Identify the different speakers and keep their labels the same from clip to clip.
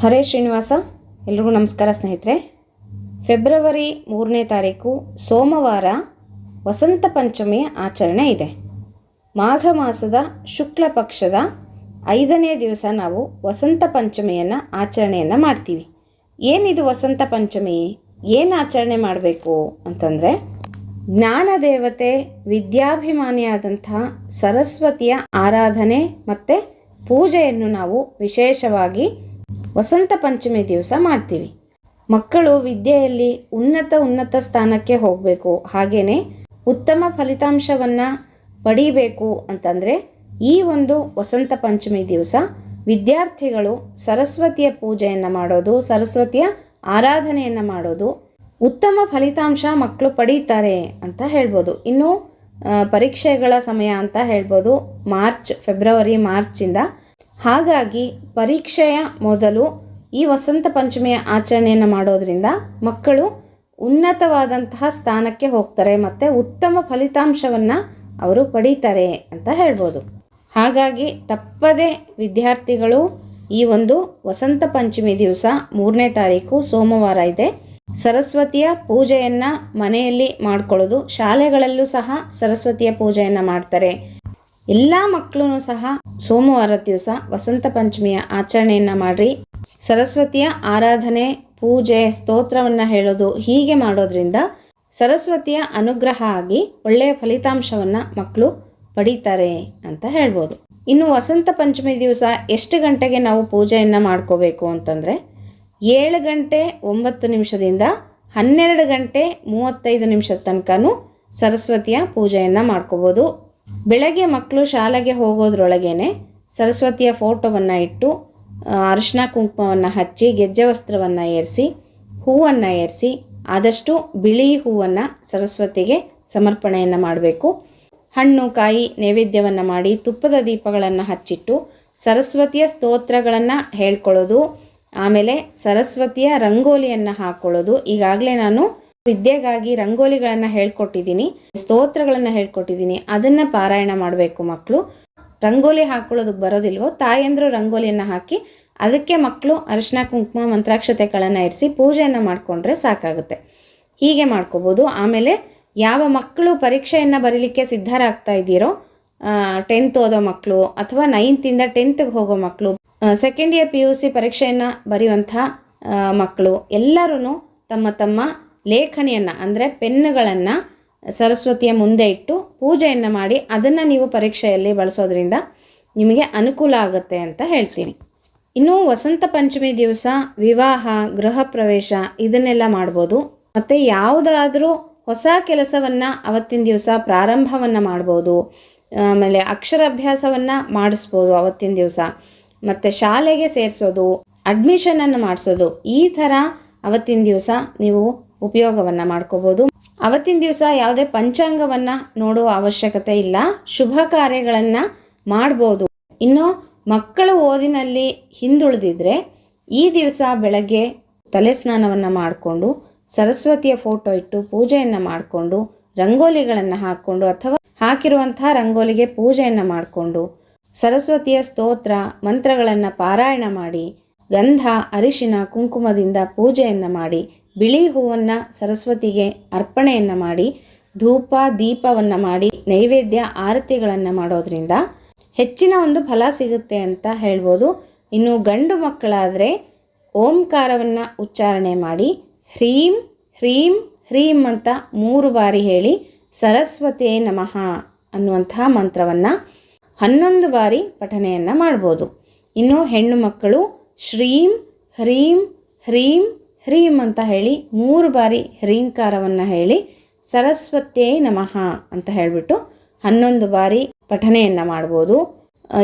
Speaker 1: ಹರೇ ಶ್ರೀನಿವಾಸ, ಎಲ್ರಿಗೂ ನಮಸ್ಕಾರ ಸ್ನೇಹಿತರೆ. ಫೆಬ್ರವರಿ ಮೂರನೇ ತಾರೀಕು, ಸೋಮವಾರ ವಸಂತ ಪಂಚಮಿಯ ಆಚರಣೆ ಇದೆ. ಮಾಘ ಮಾಸದ ಶುಕ್ಲ ಪಕ್ಷದ ಐದನೇ ದಿವಸ ನಾವು ವಸಂತ ಪಂಚಮಿಯನ್ನು ಆಚರಣೆಯನ್ನು ಮಾಡ್ತೀವಿ. ಏನಿದು ವಸಂತ ಪಂಚಮಿ? ಏನು ಆಚರಣೆ ಮಾಡಬೇಕು ಅಂತಂದರೆ, ಜ್ಞಾನ ದೇವತೆ ವಿದ್ಯಾಭಿಮಾನಿಯಾದಂತಹ ಸರಸ್ವತಿಯ ಆರಾಧನೆ ಮತ್ತು ಪೂಜೆಯನ್ನು ನಾವು ವಿಶೇಷವಾಗಿ ವಸಂತ ಪಂಚಮಿ ದಿವಸ ಮಾಡ್ತೀವಿ. ಮಕ್ಕಳು ವಿದ್ಯೆಯಲ್ಲಿ ಉನ್ನತ ಉನ್ನತ ಸ್ಥಾನಕ್ಕೆ ಹೋಗಬೇಕು. ಹಾಗೆಯೇ ಉತ್ತಮ ಫಲಿತಾಂಶವನ್ನು ಪಡಿಬೇಕು ಅಂತಂದರೆ ಈ ಒಂದು ವಸಂತ ಪಂಚಮಿ ದಿವಸ ವಿದ್ಯಾರ್ಥಿಗಳು ಸರಸ್ವತಿಯ ಪೂಜೆಯನ್ನು ಮಾಡೋದು, ಸರಸ್ವತಿಯ ಆರಾಧನೆಯನ್ನು ಮಾಡೋದು ಉತ್ತಮ ಫಲಿತಾಂಶ ಮಕ್ಕಳು ಪಡೀತಾರೆ ಅಂತ ಹೇಳ್ಬೋದು. ಇನ್ನು ಪರೀಕ್ಷೆಗಳ ಸಮಯ ಅಂತ ಹೇಳ್ಬೋದು. ಮಾರ್ಚ್, ಫೆಬ್ರವರಿ ಮಾರ್ಚಿಂದ ಹಾಗಾಗಿ ಪರೀಕ್ಷೆಯ ಮೊದಲು ಈ ವಸಂತ ಪಂಚಮಿಯ ಆಚರಣೆಯನ್ನು ಮಾಡೋದರಿಂದ ಮಕ್ಕಳು ಉನ್ನತವಾದಂತಹ ಸ್ಥಾನಕ್ಕೆ ಹೋಗ್ತಾರೆ ಮತ್ತು ಉತ್ತಮ ಫಲಿತಾಂಶವನ್ನು ಅವರು ಪಡೀತಾರೆ ಅಂತ ಹೇಳ್ಬೋದು. ಹಾಗಾಗಿ ತಪ್ಪದೆ ವಿದ್ಯಾರ್ಥಿಗಳು ಈ ಒಂದು ವಸಂತ ಪಂಚಮಿ ದಿವಸ ಮೂರನೇ ತಾರೀಕು ಸೋಮವಾರ ಇದೆ. ಸರಸ್ವತಿಯ ಪೂಜೆಯನ್ನು ಮನೆಯಲ್ಲಿ ಮಾಡ್ಕೊಳ್ಳೋದು, ಶಾಲೆಗಳಲ್ಲೂ ಸಹ ಸರಸ್ವತಿಯ ಪೂಜೆಯನ್ನು ಮಾಡ್ತಾರೆ. ಎಲ್ಲ ಮಕ್ಕಳು ಸಹ ಸೋಮವಾರ ದಿವಸ ವಸಂತ ಪಂಚಮಿಯ ಆಚರಣೆಯನ್ನು ಮಾಡಿರಿ. ಸರಸ್ವತಿಯ ಆರಾಧನೆ, ಪೂಜೆ, ಸ್ತೋತ್ರವನ್ನು ಹೇಳೋದು ಹೀಗೆ ಮಾಡೋದ್ರಿಂದ ಸರಸ್ವತಿಯ ಅನುಗ್ರಹ ಆಗಿ ಒಳ್ಳೆಯ ಫಲಿತಾಂಶವನ್ನು ಮಕ್ಕಳು ಪಡೀತಾರೆ ಅಂತ ಹೇಳ್ಬೋದು. ಇನ್ನು ವಸಂತ ಪಂಚಮಿ ದಿವಸ ಎಷ್ಟು ಗಂಟೆಗೆ ನಾವು ಪೂಜೆಯನ್ನು ಮಾಡ್ಕೋಬೇಕು ಅಂತಂದರೆ ಏಳು ಗಂಟೆ ಒಂಬತ್ತು ನಿಮಿಷದಿಂದ ಹನ್ನೆರಡು ಗಂಟೆ ಮೂವತ್ತೈದು ನಿಮಿಷದ ತನಕನೂ ಸರಸ್ವತಿಯ ಪೂಜೆಯನ್ನು ಮಾಡ್ಕೋಬೋದು. ಬೆಳಗ್ಗೆ ಮಕ್ಕಳು ಶಾಲೆಗೆ ಹೋಗೋದ್ರೊಳಗೇನೆ ಸರಸ್ವತಿಯ ಫೋಟೋವನ್ನು ಇಟ್ಟು ಅರಿಶಿನ ಕುಂಕುಮವನ್ನು ಹಚ್ಚಿ, ಗೆಜ್ಜೆ ವಸ್ತ್ರವನ್ನು ಏರಿಸಿ, ಹೂವನ್ನು ಏರಿಸಿ, ಆದಷ್ಟು ಬಿಳಿ ಹೂವನ್ನು ಸರಸ್ವತಿಗೆ ಸಮರ್ಪಣೆಯನ್ನು ಮಾಡಬೇಕು. ಹಣ್ಣು, ಕಾಯಿ, ನೈವೇದ್ಯವನ್ನು ಮಾಡಿ ತುಪ್ಪದ ದೀಪಗಳನ್ನು ಹಚ್ಚಿಟ್ಟು ಸರಸ್ವತಿಯ ಸ್ತೋತ್ರಗಳನ್ನು ಹೇಳ್ಕೊಳ್ಳೋದು, ಆಮೇಲೆ ಸರಸ್ವತಿಯ ರಂಗೋಲಿಯನ್ನು ಹಾಕ್ಕೊಳ್ಳೋದು ಈಗಾಗಲೇ ನಾನು ವಿದ್ಯೆಗಾಗಿ ರಂಗೋಲಿಗಳನ್ನು ಹೇಳ್ಕೊಟ್ಟಿದ್ದೀನಿ ಸ್ತೋತ್ರಗಳನ್ನು ಹೇಳ್ಕೊಟ್ಟಿದ್ದೀನಿ ಅದನ್ನು ಪಾರಾಯಣ ಮಾಡಬೇಕು ಮಕ್ಕಳು ರಂಗೋಲಿ ಹಾಕ್ಕೊಳ್ಳೋದಕ್ಕೆ ಬರೋದಿಲ್ವೋ, ತಾಯಂದ್ರು ರಂಗೋಲಿಯನ್ನು ಹಾಕಿ ಅದಕ್ಕೆ ಮಕ್ಕಳು ಅರಿಶಿನ ಕುಂಕುಮ, ಮಂತ್ರಾಕ್ಷತೆಗಳನ್ನು ಇರಿಸಿ ಪೂಜೆಯನ್ನು ಮಾಡಿಕೊಂಡ್ರೆ ಸಾಕಾಗುತ್ತೆ. ಹೀಗೆ ಮಾಡ್ಕೋಬೋದು. ಆಮೇಲೆ ಯಾವ ಮಕ್ಕಳು ಪರೀಕ್ಷೆಯನ್ನು ಬರೀಲಿಕ್ಕೆ ಸಿದ್ಧರಾಗ್ತಾ ಇದ್ದೀರೋ ಟೆಂತ್ ಓದೋ ಮಕ್ಕಳು ಅಥವಾ ನೈನ್ತಿಂದ ಟೆಂತ್ಗೆ ಹೋಗೋ ಮಕ್ಕಳು second year P U C ಪರೀಕ್ಷೆಯನ್ನು ಬರೆಯುವಂಥ ಮಕ್ಕಳು ಎಲ್ಲರೂ ತಮ್ಮ ತಮ್ಮ ಲೇಖನಿಯನ್ನು, ಅಂದರೆ ಪೆನ್ನುಗಳನ್ನು ಸರಸ್ವತಿಯ ಮುಂದೆ ಇಟ್ಟು ಪೂಜೆಯನ್ನು ಮಾಡಿ ಅದನ್ನು ನೀವು ಪರೀಕ್ಷೆಯಲ್ಲಿ ಬಳಸೋದ್ರಿಂದ ನಿಮಗೆ ಅನುಕೂಲ ಆಗುತ್ತೆ ಅಂತ ಹೇಳ್ತೀನಿ. ಇನ್ನು ವಸಂತ ಪಂಚಮಿ ದಿವಸ ವಿವಾಹ, ಗೃಹ ಪ್ರವೇಶ ಇದನ್ನೆಲ್ಲ ಮಾಡ್ಬೋದು. ಮತ್ತು ಯಾವುದಾದ್ರೂ ಹೊಸ ಕೆಲಸವನ್ನು ಅವತ್ತಿನ ದಿವಸ ಪ್ರಾರಂಭವನ್ನು ಮಾಡ್ಬೋದು. ಆಮೇಲೆ ಅಕ್ಷರಾಭ್ಯಾಸವನ್ನು ಮಾಡಿಸ್ಬೋದು ಅವತ್ತಿನ ದಿವಸ. ಮತ್ತು ಶಾಲೆಗೆ ಸೇರಿಸೋದು ಅಡ್ಮಿಷನನ್ನು ಮಾಡಿಸೋದು. ಈ ಥರ ಅವತ್ತಿನ ದಿವಸ ನೀವು ಉಪಯೋಗವನ್ನು ಮಾಡ್ಕೋಬೋದು. ಅವತ್ತಿನ ದಿವಸ ಯಾವುದೇ ಪಂಚಾಂಗವನ್ನು ನೋಡುವ ಅವಶ್ಯಕತೆ ಇಲ್ಲ. ಶುಭ ಕಾರ್ಯಗಳನ್ನು ಮಾಡ್ಬೋದು. ಇನ್ನು ಮಕ್ಕಳು ಓದಿನಲ್ಲಿ ಹಿಂದುಳಿದಿದ್ರೆ ಈ ದಿವಸ ಬೆಳಗ್ಗೆ ತಲೆ ಸ್ನಾನವನ್ನು ಮಾಡಿಕೊಂಡು, ಸರಸ್ವತಿಯ ಫೋಟೋ ಇಟ್ಟು ಪೂಜೆಯನ್ನು ಮಾಡಿಕೊಂಡು, ರಂಗೋಲಿಗಳನ್ನು ಹಾಕ್ಕೊಂಡು ಅಥವಾ ಹಾಕಿರುವಂತಹ ರಂಗೋಲಿಗೆ ಪೂಜೆಯನ್ನು ಮಾಡಿಕೊಂಡು, ಸರಸ್ವತಿಯ ಸ್ತೋತ್ರ, ಮಂತ್ರಗಳನ್ನು ಪಾರಾಯಣ ಮಾಡಿ, ಗಂಧ, ಅರಿಶಿನ, ಕುಂಕುಮದಿಂದ ಪೂಜೆಯನ್ನು ಮಾಡಿ ಬಿಳಿ ಹೂವನ್ನು ಸರಸ್ವತಿಗೆ ಅರ್ಪಣೆಯನ್ನು ಮಾಡಿ, ಧೂಪ, ದೀಪವನ್ನು ಮಾಡಿ, ನೈವೇದ್ಯ, ಆರತಿಗಳನ್ನು ಮಾಡೋದ್ರಿಂದ ಹೆಚ್ಚಿನ ಒಂದು ಫಲ ಸಿಗುತ್ತೆ ಅಂತ ಹೇಳ್ಬೋದು. ಇನ್ನು ಗಂಡು ಮಕ್ಕಳಾದರೆ ಓಂಕಾರವನ್ನು ಉಚ್ಚಾರಣೆ ಮಾಡಿ, ಹ್ರೀಂ ಹ್ರೀಂ ಹ್ರೀಂ ಅಂತ ಮೂರು ಬಾರಿ ಹೇಳಿ ಸರಸ್ವತಿಯೇ ನಮಃ ಅನ್ನುವಂತಹ ಮಂತ್ರವನ್ನು ಹನ್ನೊಂದು ಬಾರಿ ಪಠನೆಯನ್ನು ಮಾಡ್ಬೋದು. ಇನ್ನು ಹೆಣ್ಣು ಮಕ್ಕಳು ಶ್ರೀಂ, ಹ್ರೀಂ ಹ್ರೀಂ ಹ್ರೀಂ ಅಂತ ಹೇಳಿ ಮೂರು ಬಾರಿ ಹ್ರೀಂಕಾರವನ್ನು ಹೇಳಿ ಸರಸ್ವತಿಯೇ ನಮಃ ಅಂತ ಹೇಳಿಬಿಟ್ಟು ಹನ್ನೊಂದು ಬಾರಿ ಪಠನೆಯನ್ನು ಮಾಡ್ಬೋದು.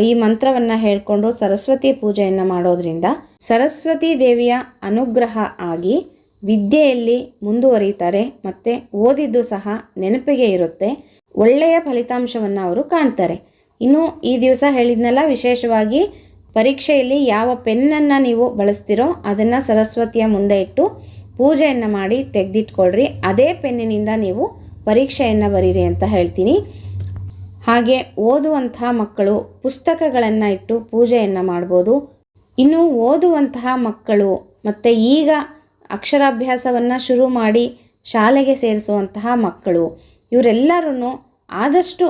Speaker 1: ಈ ಮಂತ್ರವನ್ನು ಹೇಳಿಕೊಂಡು ಸರಸ್ವತಿ ಪೂಜೆಯನ್ನು ಮಾಡೋದ್ರಿಂದ ಸರಸ್ವತಿ ದೇವಿಯ ಅನುಗ್ರಹ ಆಗಿ ವಿದ್ಯೆಯಲ್ಲಿ ಮುಂದುವರಿತಾರೆ ಮತ್ತು ಓದಿದ್ದು ಸಹ ನೆನಪಿಗೆ ಇರುತ್ತೆ. ಒಳ್ಳೆಯ ಫಲಿತಾಂಶವನ್ನು ಅವರು ಕಾಣ್ತಾರೆ. ಇನ್ನು ಈ ದಿವಸ ಹೇಳಿದ್ನೆಲ್ಲ, ವಿಶೇಷವಾಗಿ ಪರೀಕ್ಷೆಯಲ್ಲಿ ಯಾವ ಪೆನ್ನನ್ನು ನೀವು ಬಳಸ್ತೀರೋ ಅದನ್ನು ಸರಸ್ವತಿಯ ಮುಂದೆ ಇಟ್ಟು ಪೂಜೆಯನ್ನು ಮಾಡಿ ತೆಗೆದಿಟ್ಕೊಳ್ರಿ. ಅದೇ ಪೆನ್ನಿನಿಂದ ನೀವು ಪರೀಕ್ಷೆಯನ್ನು ಬರೀರಿ ಅಂತ ಹೇಳ್ತೀನಿ. ಹಾಗೆ ಓದುವಂಥ ಮಕ್ಕಳು ಪುಸ್ತಕಗಳನ್ನು ಇಟ್ಟು ಪೂಜೆಯನ್ನು ಮಾಡ್ಬೋದು. ಇನ್ನು ಓದುವಂತಹ ಮಕ್ಕಳು ಮತ್ತು ಈಗ ಅಕ್ಷರಾಭ್ಯಾಸವನ್ನು ಶುರು ಮಾಡಿ ಶಾಲೆಗೆ ಸೇರಿಸುವಂತಹ ಮಕ್ಕಳು ಇವರೆಲ್ಲರೂ ಆದಷ್ಟು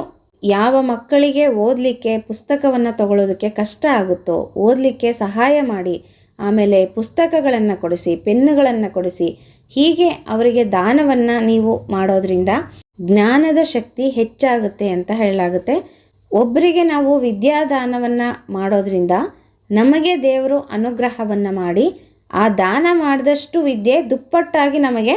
Speaker 1: ಯಾವ ಮಕ್ಕಳಿಗೆ ಓದಲಿಕ್ಕೆ ಪುಸ್ತಕವನ್ನು ತಗೊಳ್ಳೋದಕ್ಕೆ ಕಷ್ಟ ಆಗುತ್ತೋ, ಓದಲಿಕ್ಕೆ ಸಹಾಯ ಮಾಡಿ, ಆಮೇಲೆ ಪುಸ್ತಕಗಳನ್ನು ಕೊಡಿಸಿ, ಪೆನ್ನುಗಳನ್ನು ಕೊಡಿಸಿ, ಹೀಗೆ ಅವರಿಗೆ ದಾನವನ್ನು ನೀವು ಮಾಡೋದ್ರಿಂದ ಜ್ಞಾನದ ಶಕ್ತಿ ಹೆಚ್ಚಾಗುತ್ತೆ ಅಂತ ಹೇಳಲಾಗುತ್ತೆ. ಒಬ್ಬರಿಗೆ ನಾವು ವಿದ್ಯಾದಾನವನ್ನು ಮಾಡೋದ್ರಿಂದ ನಮಗೆ ದೇವರು ಅನುಗ್ರಹವನ್ನು ಮಾಡಿ, ಆ ದಾನ ಮಾಡಿದಷ್ಟು ವಿದ್ಯೆ ದುಪ್ಪಟ್ಟಾಗಿ ನಮಗೆ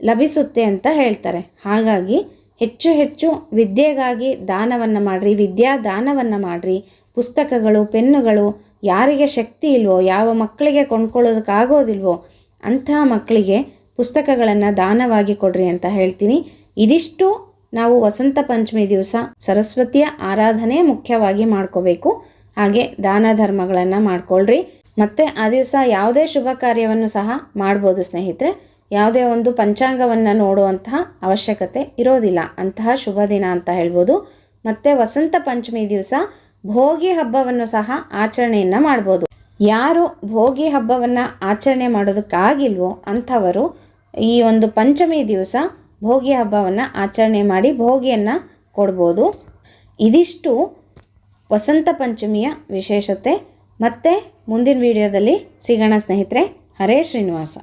Speaker 1: ಲಭಿಸುತ್ತೆ ಅಂತ ಹೇಳ್ತಾರೆ. ಹಾಗಾಗಿ ಹೆಚ್ಚು ಹೆಚ್ಚು ವಿದ್ಯೆಗಾಗಿ ದಾನವನ್ನು ಮಾಡಿರಿ ವಿದ್ಯಾ ದಾನವನ್ನು ಮಾಡಿರಿ. ಪುಸ್ತಕಗಳು, ಪೆನ್ನುಗಳು ಯಾರಿಗೆ ಶಕ್ತಿ ಇಲ್ವೋ, ಯಾವ ಮಕ್ಕಳಿಗೆ ಕೊಂಡ್ಕೊಳ್ಳೋದಕ್ಕಾಗೋದಿಲ್ವೋ ಅಂತಹ ಮಕ್ಕಳಿಗೆ ಪುಸ್ತಕಗಳನ್ನು ದಾನವಾಗಿ ಕೊಡ್ರಿ ಅಂತ ಹೇಳ್ತೀನಿ. ಇದಿಷ್ಟು ನಾವು ವಸಂತ ಪಂಚಮಿ ದಿವಸ ಸರಸ್ವತಿಯ ಆರಾಧನೆ ಮುಖ್ಯವಾಗಿ ಮಾಡ್ಕೋಬೇಕು. ಹಾಗೆ ದಾನ ಧರ್ಮಗಳನ್ನು ಮಾಡ್ಕೊಳ್ರಿ. ಮತ್ತು ಆ ದಿವಸ ಯಾವುದೇ ಶುಭ ಕಾರ್ಯವನ್ನು ಸಹ ಮಾಡ್ಬೋದು ಸ್ನೇಹಿತರೆ. ಯಾವುದೇ ಒಂದು ಪಂಚಾಂಗವನ್ನು ನೋಡುವಂತಹ ಅವಶ್ಯಕತೆ ಇರೋದಿಲ್ಲ. ಅಂತಹ ಶುಭ ದಿನ ಅಂತ ಹೇಳ್ಬೋದು. ಮತ್ತು ವಸಂತ ಪಂಚಮಿ ದಿವಸ ಭೋಗಿ ಹಬ್ಬವನ್ನು ಸಹ ಆಚರಣೆಯನ್ನು ಮಾಡ್ಬೋದು. ಯಾರು ಭೋಗಿ ಹಬ್ಬವನ್ನು ಆಚರಣೆ ಮಾಡೋದಕ್ಕಾಗಿಲ್ವೋ ಅಂಥವರು ಈ ಒಂದು ಪಂಚಮಿ ದಿವಸ ಭೋಗಿ ಹಬ್ಬವನ್ನು ಆಚರಣೆ ಮಾಡಿ ಭೋಗಿಯನ್ನು ಕೊಡ್ಬೋದು. ಇದಿಷ್ಟು ವಸಂತ ಪಂಚಮಿಯ ವಿಶೇಷತೆ. ಮತ್ತೆ ಮುಂದಿನ ವಿಡಿಯೋದಲ್ಲಿ ಸಿಗೋಣ ಸ್ನೇಹಿತರೆ. ಹರೇ ಶ್ರೀನಿವಾಸ.